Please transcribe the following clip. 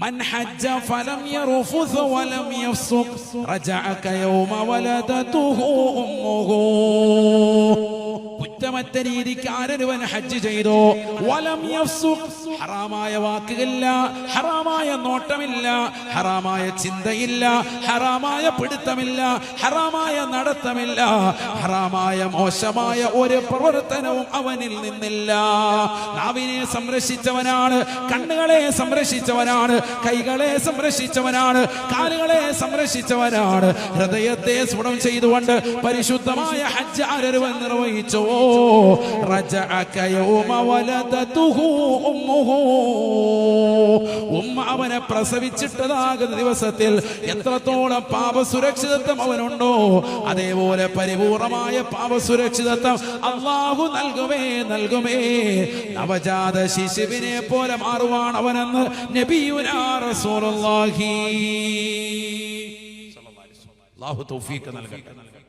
من حج فلم يرفث ولم يفسق رجع كيوم ولدته أمه. കുറ്റമറ്റ രീതിക്ക് ആരൊരുവൻ ഹജ്ജ് ചെയ്തോ? വലം ഹറാമായ വാക്കുകളില്ല ഹറാമായ നോട്ടമില്ല ഹറാമായ ചിന്തയില്ല ഹറാമായ പിടുത്തമില്ല ഹറാമായ നടത്തമില്ല ഹറാമായ മോശമായ ഒരു പ്രവർത്തനവും അവനിൽ നിന്നില്ല. നാവിനെ സംരക്ഷിച്ചവനാണ് കണ്ണുകളെ സംരക്ഷിച്ചവനാണ് കൈകളെ സംരക്ഷിച്ചവനാണ് കാലുകളെ സംരക്ഷിച്ചവനാണ്. ഹൃദയത്തെ സ്ഫുടം ചെയ്തുകൊണ്ട് പരിശുദ്ധമായ ഹജ്ജ് ആരൊരുവൻ നിർവഹിച്ചോ? റജഅക യൗമ വലദതുഹു ഉമ്മുഹു. ഉമ്മ അവനെ പ്രസവിച്ചിട്ടതാകുന്ന ദിവസത്തിൽ എത്രത്തോളം പാപ പാപസുരക്ഷിതത്വം അവനുണ്ടോ അതേപോലെ പരിപൂർണമായ പാപ പാപസുരക്ഷിതത്വം അള്ളാഹു നൽകുമേ നൽകുമേ. നവജാത ശിശുവിനെ പോലെ മാറുവാണ് അവനെന്ന് നബിയുനാ റസൂലുള്ളാഹി. തൗഫീഖ് നൽകട്ടെ.